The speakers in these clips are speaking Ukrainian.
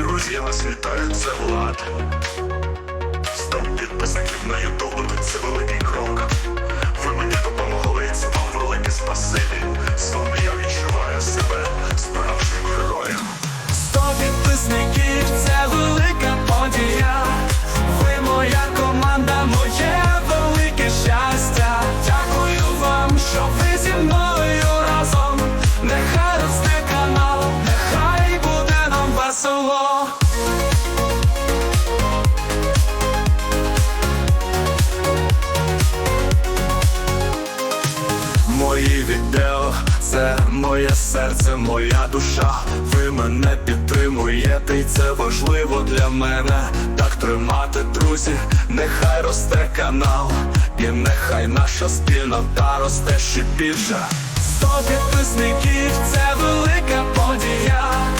Друзі, я вас вітаю, це Влад. Серце, моя душа. Ви мене підтримуєте, і це важливо для мене. Так тримати, друзі, нехай росте канал, і нехай наша спільнота росте ще більше. Сто підписників це велика подія.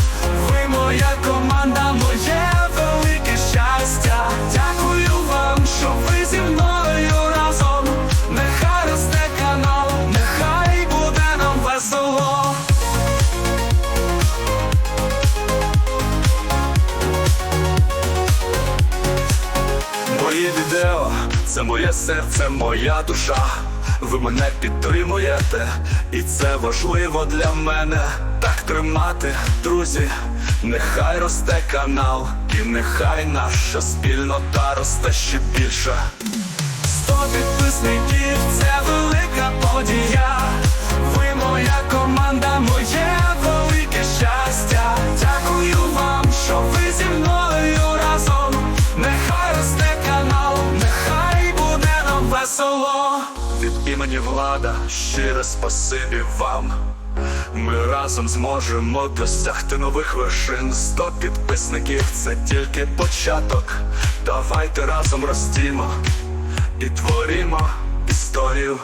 Відео це моє серце, моя душа. Ви мене підтримуєте, і це важливо для мене. Так тримати, друзі, нехай росте канал, і нехай наша спільнота росте ще більше. Сто підписників весело. Від імені влада щире спасибі вам. Ми разом зможемо досягти нових вершин. Сто підписників це тільки початок. Давайте разом ростімо і творімо історію